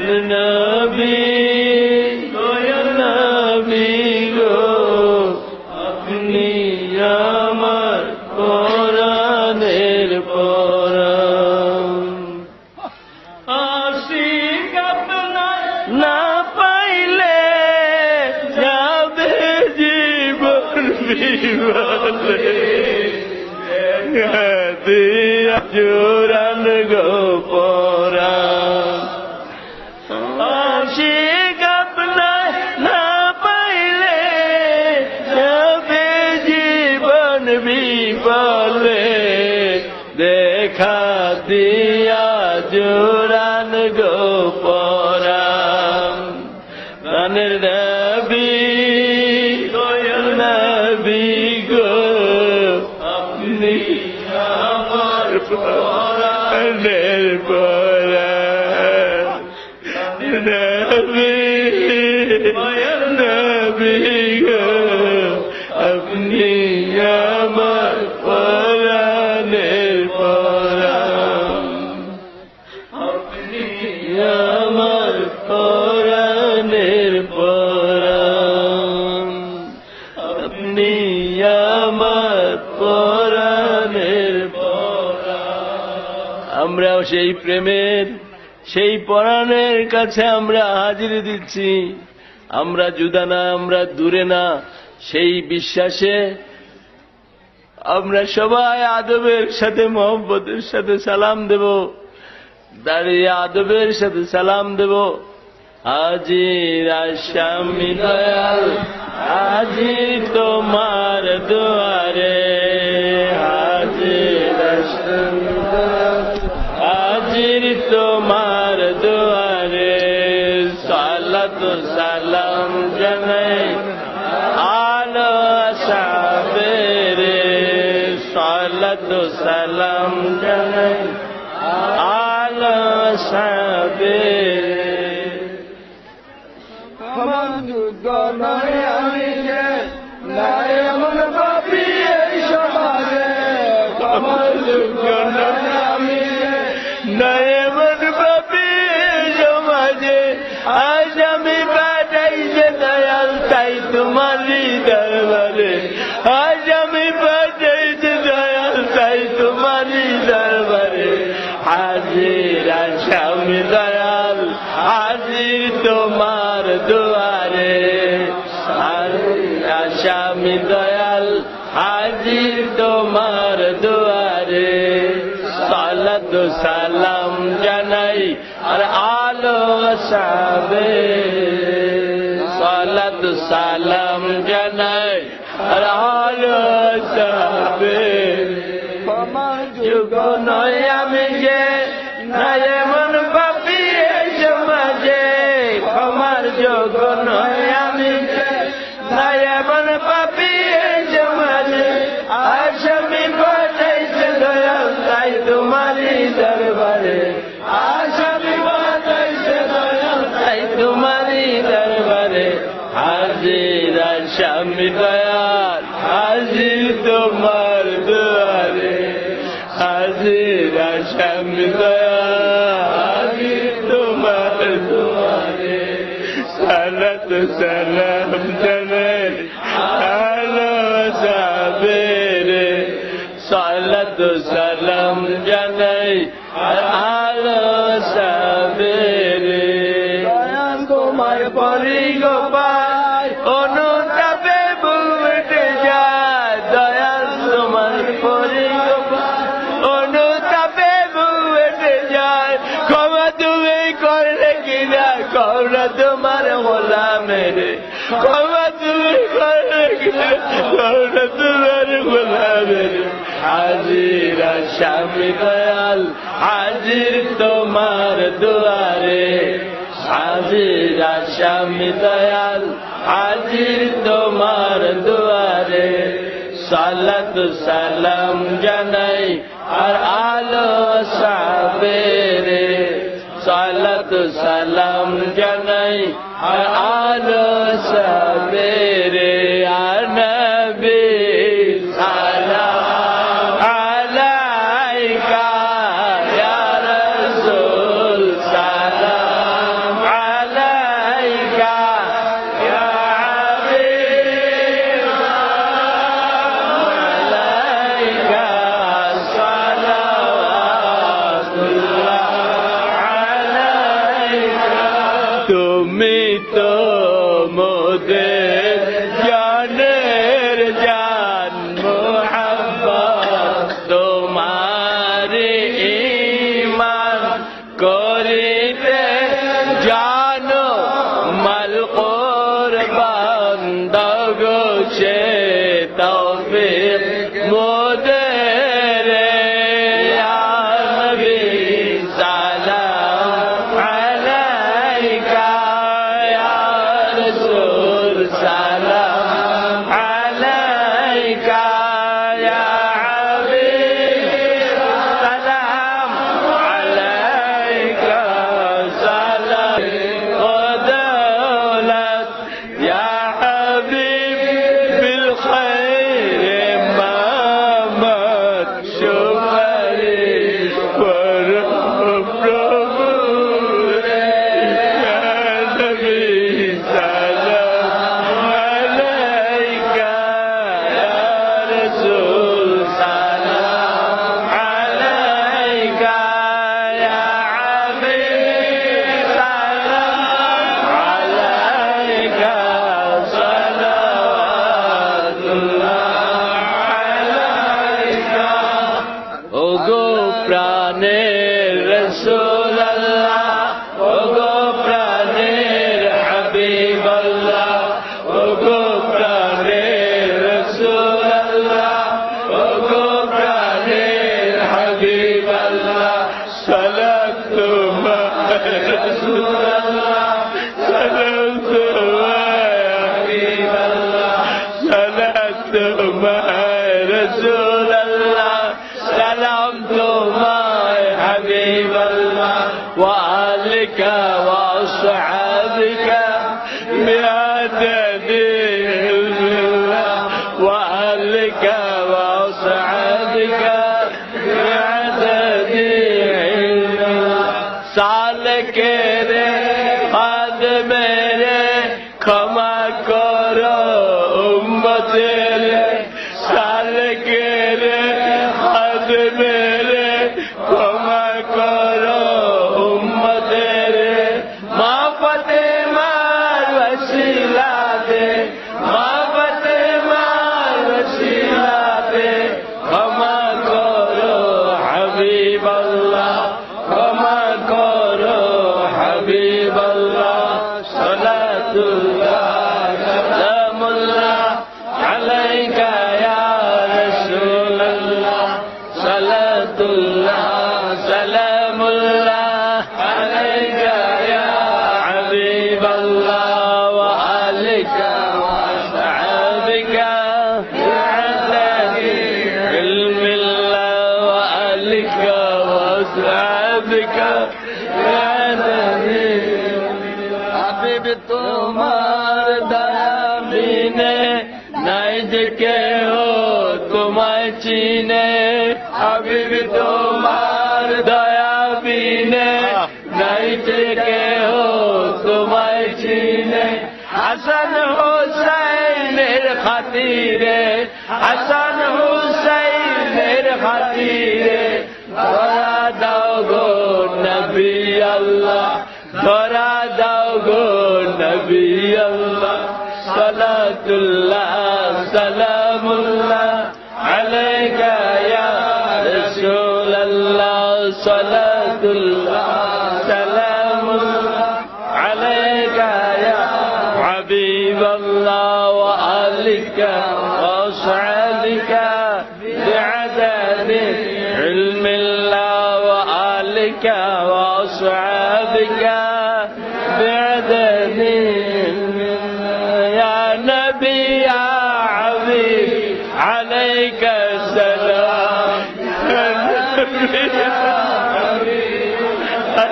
জান নবী আমার পরাণের পরাণ নবী দয়াল নবী গো আপনি সেই প্রেমের, সেই পরাণের কাছে আমরা হাজিরি দিচ্ছি। আমরা জুদা না, আমরা দূরে না, সেই বিশ্বাসে আমরা সবাই আদবের সাথে, মোহব্বতের সাথে সালাম দেব। দাঁড়িয়ে আদবের সাথে সালাম দেব। হাজির আসামি দয়াল, হাজির তোমার দুয়ারে। দরবারে। আজ আমি পাঠাইছে দয়াল তাই তোমারই দরবারে। হাজির আসামি দয়াল, হাজির তোমার দুয়ারে। আসামি দয়াল, হাজির তোমার দুয়ারে। সালাত সালাম জানাই আর আলো সাবে सालम जन দরবারে হাজির আসামি দয়াল হাজির তোমার দুয়ারে হাজির আসামি দয়াল হাজির তোমার দুয়ারে সালাত কিনা কৌরা তোমার হোলা হাজির স্বামী দয়াল, হাজির তোমার দুয়ারে। হাজির আসামি দয়াল, হাজির তোমার দুয়ারে। সালাত সালাম জানাই আর আলো সাবেরে। সালাত সালাম জানাই আর আলো সাবেরে। রসুল্লাহ সালাম তো 对 নবী আল্লাহ ধরা দাও গো নবী আল্লাহ। সালাতুল্লাহ সালামুল্লাহ আলাইকা ইয়া রাসূলুল্লাহ। সালাতুল্লাহ।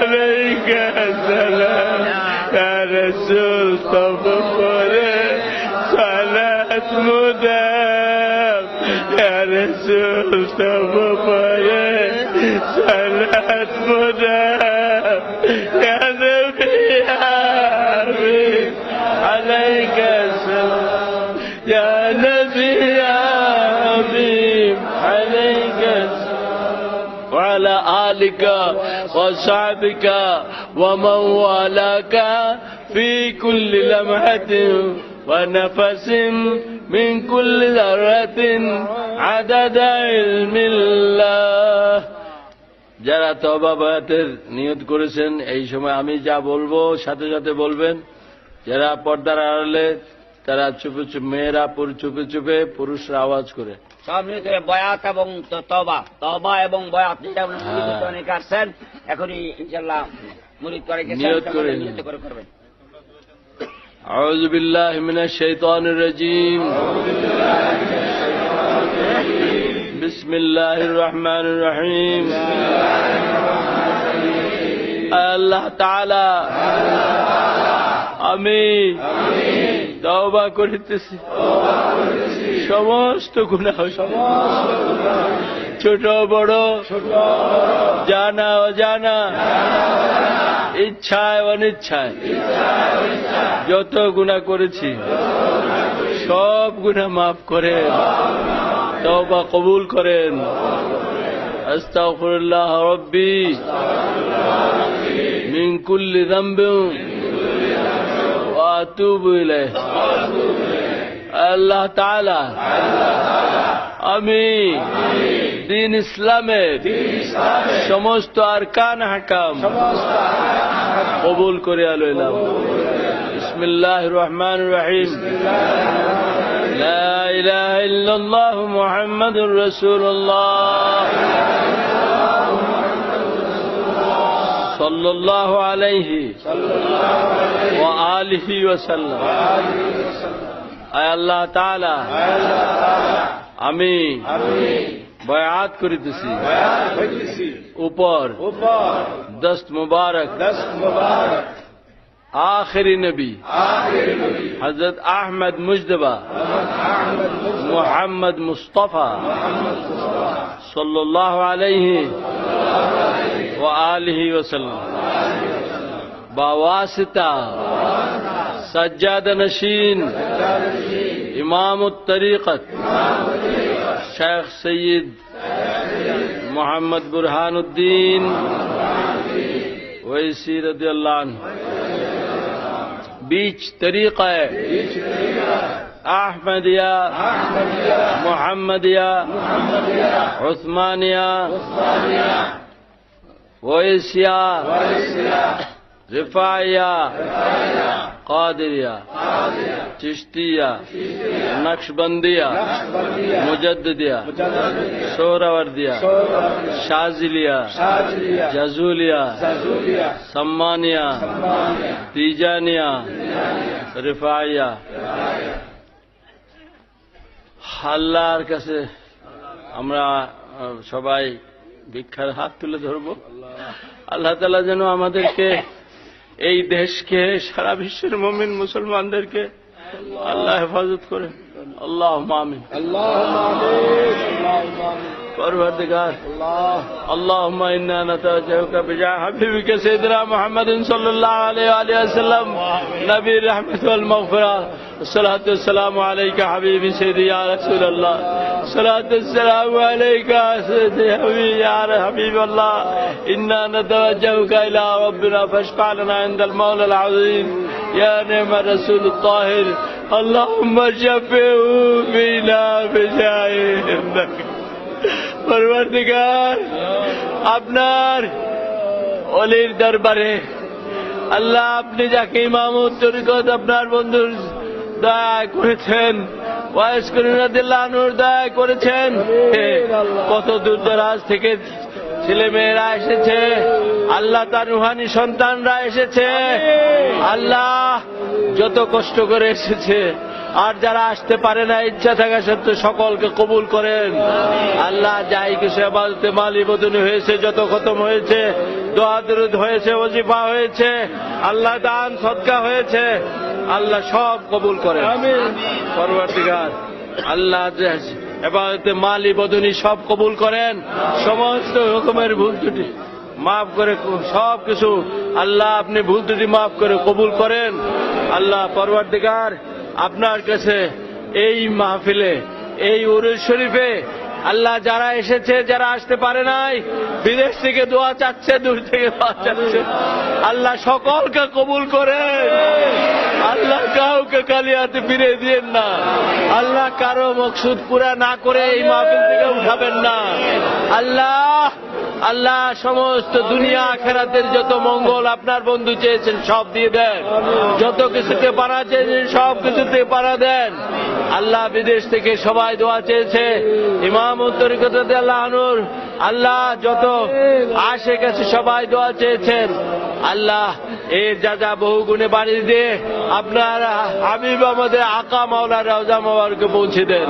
عليك السلام. يا رسول طب صلاة مدام. يا رسول طب صلاة مدام. يا نبي حبيب عليك السلام. يا نبي يا حبيب عليك السلام. وعلى آلك وصعبك ومن والاك في كل لمحة ونفس من كل ذرة عدد علم الله. যারা তবা বায়াতের নিয়ত করেছেন এই সময় আমি যা বলব সাথে সাথে বলবেন। যারা পর্দার আড়ালে তারা চুপে চুপ মেয়েরা চুপে চুপে পুরুষরা আওয়াজ করে। সব বয়াত এবং তবা তবা এবং বয়াত অনেক হ্যাঁ। আসছেন এখনই ইনশাল্লাহ মুরিদ করে গেছেন, নিয়ত করে সবাই নিন। নিয়ত করে করবেন أعوذ بالله من الشيطان الرجيم بسم الله الرحمن الرحيم আল্লাহ তাআলা আমি তওবা করিতেছি সমস্ত গুনাহ ছোট বড়, জানা অজানা, ইচ্ছায় অনিচ্ছায়, যত গুণা করেছি, সব গুণা মাফ করেন, তওবা কবুল করেন। আস্তাগফিরুল্লাহ রব্বি কুল্লি যামবিন, ওয়া আতুবু ইলাইহি। আল্লাহ তাআলা আমি দিন ইসলামের সমস্ত আরকান হাকাম কবুল করে লইলাম বিসমিল্লাহ রহমান রহিম لا إله إلا الله محمد رسول الله صلى الله عليه وآله وسلم اے اللہ تعالی. امین بیعت کری تسی. اوپر. دست مبارک. دست مبارک آخری نبی. حضرت احمد مجدبہ. محمد مصطفیٰ. صلی اللہ علیہ و وسلم بواسطہ سجاد نشین، امام الطریقت، شیخ سید محمد برحان الدین ویسی رضی اللہ عنہ۔ بیچ طریقہ ہے۔ احمدیہ، محمدیہ، عثمانیہ۔ ویسیہ রেফাইয়া, কাদেরিয়া চিস্তিয়া নকশবন্দিয়া মুজদ্দিয়া সোহরাওয়ার্দিয়া সম্মানিয়া, তিজানিয়া কাছে আমরা সবাই ভিক্ষার হাত তুলে ধরবো। আল্লাহ তালা যেন আমাদেরকে এই দেশকে সারা বিশ্বের মমিন মুসলমানদেরকে আল্লাহ হেফাজত করে। আল্লাহ মামিন আল্লাহ پروردگار اللهم أنا نتوجهك بجاه حبيبك سيدنا محمد صلى الله عليه وآله وسلم نبي الرحمة والمغفرة الصلاة والسلام عليك حبيبي سيدي يا رسول الله الصلاة والسلام عليك سيدي حبيبي يا حبيب الله إنا نتوجهك إلى ربنا فاشفع لنا عند المولى العظيم يا نعم الرسول الطاهر اللهم شفعه بنا بجاه النبي পরবর্তীকার, আপনার অলির দরবারে, আল্লাহ আপনি যাকে ইমামত তরিকত আপনার বন্ধুর দয়া করেছেন বয়স্ক দয়া করেছেন কত দূর দরাজ থেকে ছেলে মেয়েরা এসেছে। আল্লাহ তার রুহানি সন্তানরা এসেছে। আল্লাহ যত কষ্ট করে এসেছে। আর যারা আসতে পারে না ইচ্ছা থাকা সত্ত্বেও সকলকে কবুল করেন। আল্লাহ যাই কিছু আবাদতে মালি বদনি হয়েছে যত খতম হয়েছে দোয়া দরুদ হয়েছে ওজিফা হয়েছে আল্লাহ দান সদকা হয়েছে আল্লাহ সব কবুল করেন। পরবর্তীকার আল্লাহ এবারতে মালি বদনি সব কবুল করেন। সমস্ত রকমের ভুল ত্রুটি মাফ করে সব কিছু আল্লাহ আপনি ভুল ত্রুটি মাফ করে কবুল করেন। আল্লাহ পরবর্তীকার আপনার কাছে এই মাহফিলে, এই উরুজ শরীফে আল্লাহ যারা এসেছে, যারা আসতে পারে নাই, বিদেশ থেকে দোয়া চাচ্ছে, দূর থেকে দোয়া চাচ্ছে। আল্লাহ সকলকে কবুল করে আল্লাহ কাউকে কালিয়াতে ফিরে দিয়েন না। আল্লাহ কারও মকসুদ পুরা না করে এই মাহফিল থেকে উঠাবেন না। আল্লাহ আল্লাহ সমস্ত দুনিয়া খেরাতের যত মঙ্গল আপনার বন্ধু চেয়েছেন সব দিয়ে দেন। যত কিছুতে পারা চেয়েছেন সব কিছুতে পারা দেন। আল্লাহ বিদেশ থেকে সবাই দোয়া চেয়েছে। ইমাম উত্তরিকতাতে আল্লাহ আনুর আল্লাহ যত আসে গেছে সবাই দোয়া চেয়েছেন। আল্লাহ এর যা যা বহু গুণে বাড়ি দিয়ে আপনার হাবিব আমাদের আকা মাওলা রাজা মাওয়ারকে পৌঁছে দেন।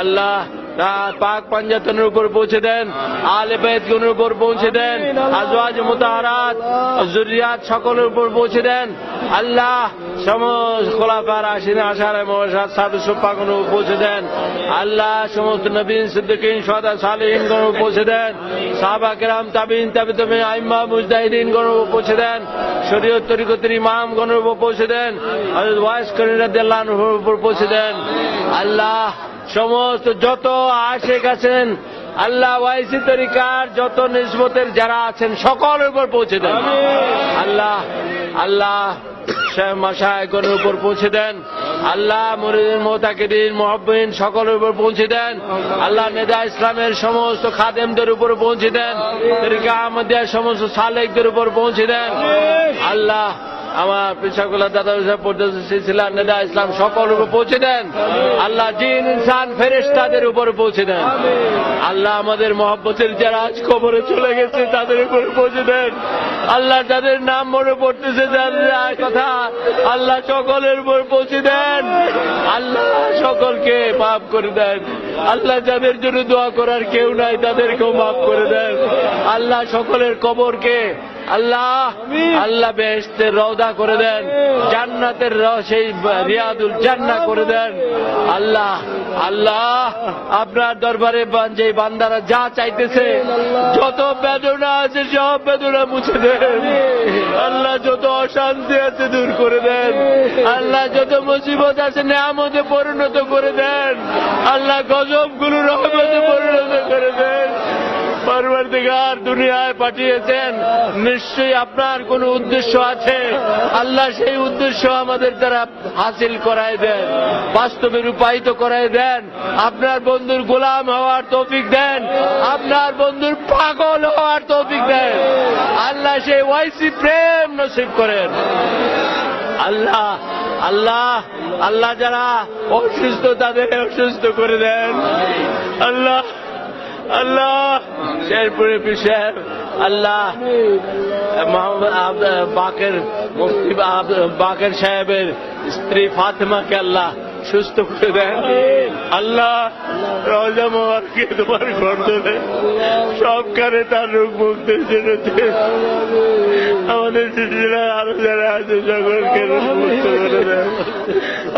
আল্লাহ পাক পাঞ্জাতনের উপর পৌঁছে দেন, আলে বেদগুনের উপর পৌঁছে দেন, আজওয়াজ মুতাহারাত, জুরিয়াত সকলের উপর পৌঁছে দেন। আল্লাহ সমস্ত খোলাফার আসিন আশার মহাসাদ সাধু সুপাগণ পৌঁছে দেন। আল্লাহ সমস্ত নবীন সিদ্দিকিন, সদা গণ পৌঁছে দেন। সাহাবা কেরাম, তাবিন তাবি তুমি আইম্মা মুজদাহিদিন গণ পৌঁছে দেন। শরীয়ত তরিকতের ইমাম গণের উপর পৌঁছে দেন। ওয়াইস করিম উপর পৌঁছে দেন। আল্লাহ সমস্ত যত আসে গেছেন আল্লাহ ওয়াইসি তরিকার যত নিসবতের যারা আছেন সকলের উপর পৌঁছে দেন। আল্লাহ আল্লাহ মাসায়গণের উপর পৌঁছে দেন। আল্লাহ মরিদিন মোতাকিদিন মহব্বিন সকলের উপর পৌঁছে দেন। আল্লাহ নেদা ইসলামের সমস্ত খাদেমদের উপর পৌঁছে দেন। তরিকা আহমদিয়ার সমস্ত সালেকদের উপর পৌঁছে দেন। আল্লাহ আমার পিসাগুলা দাদা সাহেব পর্যন্ত সিলসিলা নেদা ইসলাম সকলের উপর পৌঁছে দেন। আল্লাহ জিন ইনসান ফেরেশতাদের উপর পৌঁছে দেন। আল্লাহ আমাদের মহব্বতের যারা আজ খবরে চলে গেছে তাদের উপর পৌঁছে দেন। আল্লাহ যাদের নাম মনে পড়তেছে যাদের কথা আল্লাহ সকলের উপর পৌঁছে দেন। আল্লাহ সকলকে মাফ করে দেন। আল্লাহ যাদের জন্য দোয়া করার কেউ নাই তাদেরকেও মাফ করে দেন। আল্লাহ সকলের কবরকে আল্লাহ আল্লাহ বেহেস্তের রওদা করে দেন। জান্নাতের সেই রিয়াদুল জান্না করে দেন। আল্লাহ আল্লাহ আপনার দরবারে যে বান্দারা যা চাইতেছে যত বেদনা আছে সব বেদনা মুছে দেন। আল্লাহ যত অশান্তি আছে দূর করে দেন। আল্লাহ যত মুসিবত আছে নেয়ামতে পরিণত করে দেন। আল্লাহ গজবগুলো রহমতে পরিণত করে দেন। পরবর্তীকার দুনিয়ায় পাঠিয়েছেন, নিশ্চয়ই আপনার কোন উদ্দেশ্য আছে? আল্লাহ সেই উদ্দেশ্য আমাদের দ্বারা হাসিল করায় দেন, বাস্তবে রূপায়িত করায় দেন। আপনার বন্ধুর গোলাম হওয়ার তৌফিক দেন, আপনার বন্ধুর পাগল হওয়ার তৌফিক দেন। আল্লাহ সেই ওয়াইসি প্রেম নসিব করেন। আল্লাহ আল্লাহ আল্লাহ যারা অসুস্থ তাদের অসুস্থ করে দেন। আল্লাহ আল্লাহ। شیر پوری پیر شہر اللہ محمد باقر مفتی باقر صاحب استری فاطمہ کے اللہ সুস্থ করে দেন আল্লাহ রজা মোবারকে তোমার গর্দনে সব কারে তার রোগ মুক্তির জন্য আমাদের শিশুরা আরও যারা আছে, সকলকে রোগ মুক্ত করে দেন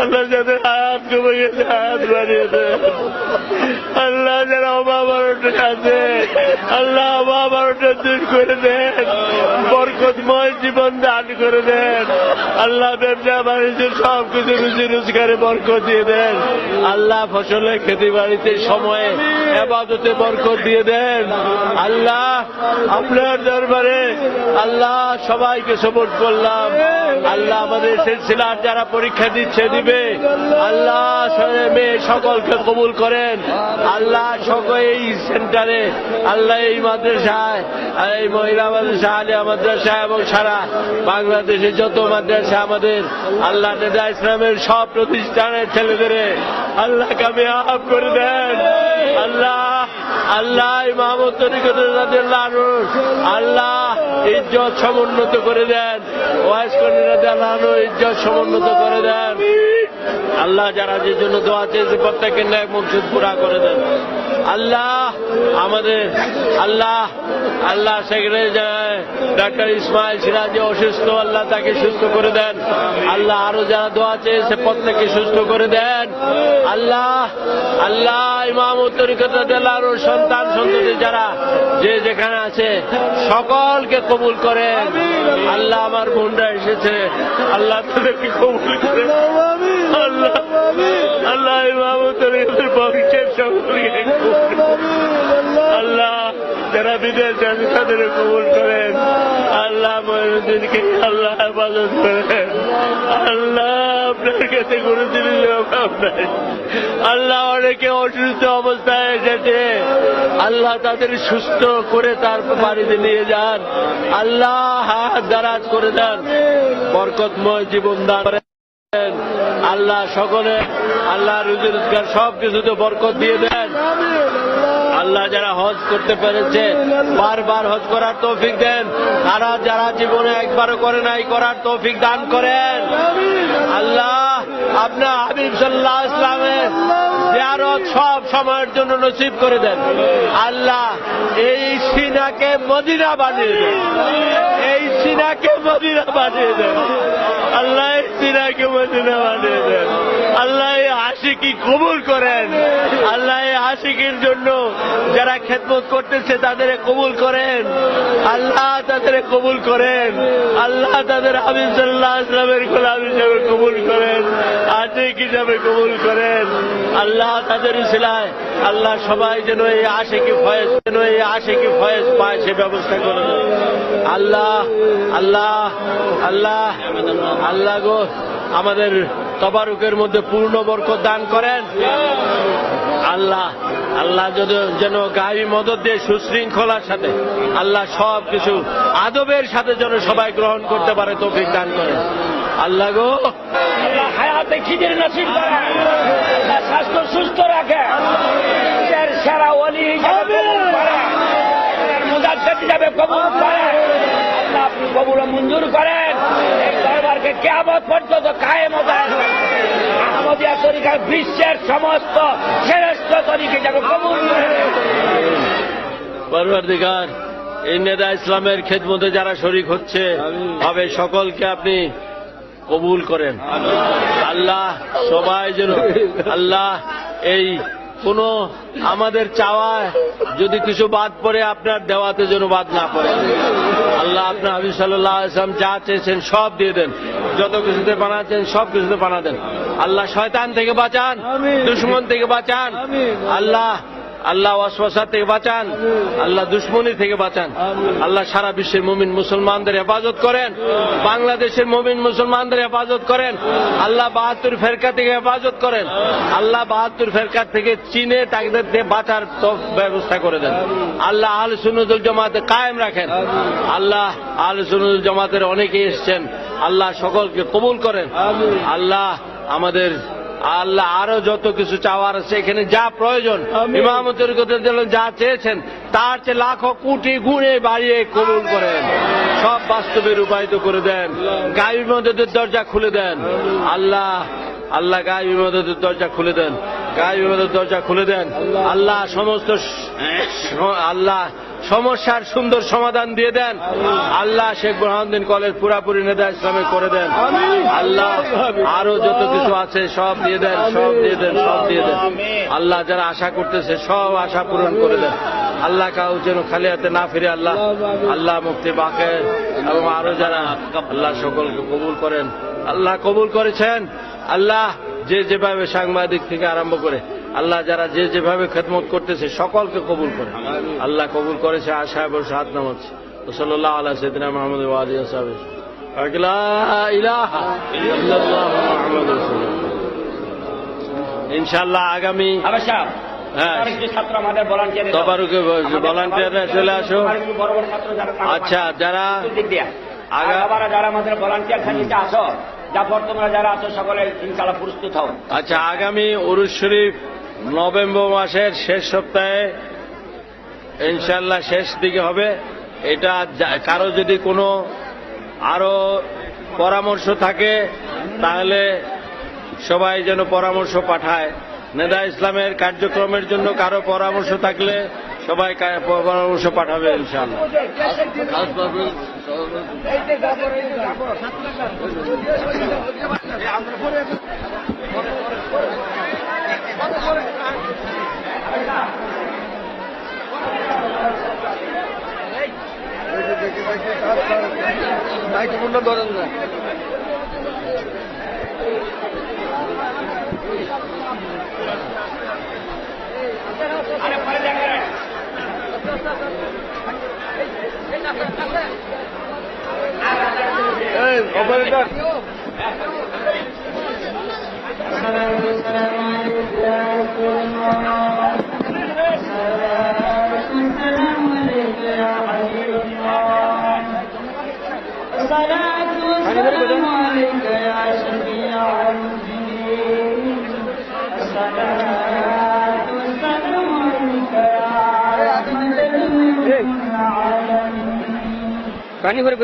আল্লাহ যাদের হাত কমে গেছে হাত বাড়িয়ে দেন আল্লাহ যারা অভাব আছে, আল্লাহ অভাব দূর করে দেন। বরকতময় জীবন দান করে দেন। আল্লাহ ব্যবসা, বাণিজ্য সব কিছু রুজি রোজগারে বরকত দিয়ে দেন। আল্লাহ ফসলের খেতে বাড়িতে সময়ে এবাদতে বরকত দিয়ে দেন। আল্লাহ আপনার দরবারে আল্লাহ সবাইকে সপোর্ট করলাম। আল্লাহ আমাদের সিলসিলার যারা পরীক্ষা দিচ্ছে দিবে। আল্লাহ মেয়ে সকলকে কবুল করেন। আল্লাহ সকল এই সেন্টারে আল্লাহ এই মাদ্রাসায় আর এই মহিলা মাদ্রাসা আলিয়া মাদ্রাসা এবং সারা বাংলাদেশের যত মাদ্রাসা আমাদের আল্লাহ নেদা ইসলামের সব প্রতিষ্ঠানের ছেলেদের আল্লাহ কামিয়াব করে দেন। আল্লাহ আল্লাহ রাদিয়াল্লাহু আনহু, আল্লাহ ইজ্জত সমুন্নত করে দেন। ওয়াইস কর্মীরা ইজ্জত সমুন্নত করে দেন। আল্লাহ যারা যে জন্য দোয়া চেয়েছে প্রত্যেকের ন্যায় মকসুদ পুরা করে দেন। আল্লাহ আমাদের, আল্লাহ আল্লাহ সেক্রেটারি ডাক্তার ইসমাইল সিরাজি অসুস্থ, আল্লাহ তাকে সুস্থ করে দেন। আল্লাহ আরও যারা দোয়া চেয়েছে, প্রত্যেককে সুস্থ করে দেন। আল্লাহ আল্লাহ ইমাম উত্তরিকতার সন্তান সন্ততি যারা, যে যেখানে আছে, সকলকে কবুল করেন। আল্লাহ আমার বোনরা এসেছে। আল্লাহ তাদেরকে কবুল করেন। আল্লাহ আল্লাহ যারা বিদেশ আছে তাদের কবুল করেন। আল্লাহ মহিনুদ্দিনকে আল্লাহ হেফাজত করেন। আল্লাহ, আপনার কাছে কোনো জিনিস আপনার আল্লাহ, অনেকে অসুস্থ অবস্থায় এসেছে। আল্লাহ তাদের সুস্থ করে তার বাড়িতে নিয়ে যান। আল্লাহ হাত দারাজ করে দেন। বরকতময় জীবন দান করেন। আল্লাহ সকলে আল্লাহ রুজি রোজগার সব কিছুতে বরকত দিয়ে দেন। আল্লাহ যারা হজ করতে পেরেছে, বারবার হজ করার তৌফিক দেন। তারা যারা জীবনে একবারও করে নাই, করার তৌফিক দান করেন। আল্লাহ, আপনার হাবিব সাল্লাহ ইসলামের জিয়ারত সব সময়ের জন্য নসিব করে দেন। আল্লাহ, এই সিনাকে মদিনা বানিয়ে দেন। এই সিনাকে মদিনা বানিয়ে দেন। আল্লাহ, এই সিনাকে মদিনা বানিয়ে দেন। আল্লাহ আশিকি কবুল করেন। আল্লাহ আশিকির জন্য যারা খেদমত করতেছে তাদের কবুল করেন। আল্লাহ তাদের কবুল করেন। আল্লাহ তাদের হাবিব ইসলামের গোলাম হিসাবে কবুল করেন। আশিক হিসাবে কবুল করেন। আল্লাহ তাদের সিলায় আল্লাহ সবাই যেন এই আশিকি ফয়েজ, যেন এই আশিকি ফয়েজ পায়, সে ব্যবস্থা করে আল্লাহ আল্লাহ আল্লাহ আল্লাহ গো, আমাদের তবারুকের মধ্যে পূর্ণ বরকত দান করেন। আল্লাহ আল্লাহ যেন গায়ে মদত দিয়ে সুশৃঙ্খলার সাথে, আল্লাহ সব কিছু আদবের সাথে যেন সবাই গ্রহণ করতে পারে, তৌফিক দান করেন। আল্লাহ গো। হায়াতে খিদির নসিব স্বাস্থ্য সুস্থ রাখে। সেরা ওলি হিসাবে কবুল আপনি কবুল মঞ্জুর করেন। এই দরবারকে কেয়ামত পর্যন্ত কায়েম ও আহমদিয়া তরিকার বিশ্বের সমস্ত শ্রেষ্ঠ তরিকে যাবে কবুল পরবর্তীকার, এই নেদা ইসলামের খেদমতে যারা শরিক হচ্ছে, হবে সকলকে আপনি কবুল করেন। আল্লাহ সবাই যেন, আল্লাহ এই কোন আমাদের চাওয়ায় যদি কিছু বাদ পড়ে, আপনার দেওয়াতে যেন বাদ না পড়ে। আল্লাহ আপনার হাবিব সাল্লাহ আসলাম যা চেয়েছেন সব দিয়ে দেন। যত কিছুতে বানাচ্ছেন সব কিছুতে বানা দেন। আল্লাহ শয়তান থেকে বাঁচান দুশ্মন থেকে বাঁচান। আল্লাহ আল্লাহ ওয়াসওয়াসা থেকে বাঁচান আল্লাহ দুশ্মনী থেকে বাঁচান। আল্লাহ সারা বিশ্বের মুমিন মুসলমানদের হেফাজত করেন। বাংলাদেশের মুমিন মুসলমানদের হেফাজত করেন। আল্লাহ বাহাত্তর ফেরকা থেকে হেফাজত করেন। আল্লাহ বাহাত্তর ফেরকা থেকে চীনে তাদের বাঁচার ব্যবস্থা করে দেন। আল্লাহ আল সুনুদুল জমাতে কায়েম রাখেন। আল্লাহ আল সুনুদুল জমাতের অনেকে এসছেন। আল্লাহ সকলকে কবুল করেন। আল্লাহ আমাদের আল্লাহ আরও যত কিছু চাওয়ার আছে এখানে যা প্রয়োজন ইমামতের কথা যা চেয়েছেন তার চেয়ে লাখো কোটি গুণে বাড়িয়ে কবুল করেন। সব বাস্তবে রূপায়িত করে দেন। গায়ের মদতের দরজা খুলে দেন। আল্লাহ আল্লাহ গায়ে মদতের দরজা খুলে দেন। গায়ে বিমদের দরজা খুলে দেন। আল্লাহ সমস্ত আল্লাহ সমস্যার সুন্দর সমাধান দিয়ে দেন। আল্লাহ শেখ বুরহানুদ্দিন কলেজ পুরাপুরি নেতা ইসলামে করে দেন। আল্লাহ আরও যত কিছু আছে সব দিয়ে দেন, সব দিয়ে দেন, সব দিয়ে দেন। আল্লাহ যারা আশা করতেছে সব আশা পূরণ করে দেন। আল্লাহ কাউ যেন খালি হাতে না ফিরে আল্লাহ। আল্লাহ মুক্তি বাকে এবং আরও যারা আল্লাহ সকলকে কবুল করেন। আল্লাহ কবুল করেছেন। আল্লাহ যে যেভাবে সাংবাদিক থেকে আরম্ভ করে আল্লাহ যারা যে যেভাবে খেদমত করতেছে সকলকে কবুল করে। আল্লাহ কবুল করেছে আশা এবং সাত নামাজ সাল্লাহ আল্লাহ সৈদিনা মাহমুদ ওয়ালি সাহেব ইনশাল্লাহ আগামী হ্যাঁ। ছাত্র আমাদের ভলান্টিয়ার তবারুকে ভলান্টিয়াররা চলে আসো। আচ্ছা যারা যারা আমাদের ভলান্টিয়ার আসো। যা তোমরা যারা আছো সকলে ইনশাল্লাহ প্রস্তুত হও। আচ্ছা আগামী উরুজ শরীফ নভেম্বর মাসের শেষ সপ্তাহে ইনশাল্লাহ শেষ দিকে হবে। এটা কারও যদি কোনো আরও পরামর্শ থাকে, তাহলে সবাই যেন পরামর্শ পাঠায়। নেদা ইসলামের কার্যক্রমের জন্য কারও পরামর্শ থাকলে সবাই পরামর্শ পাঠাবে ইনশাল্লাহ ধরেন আরে পরে এই অপারেটর العالمين. كان يفرق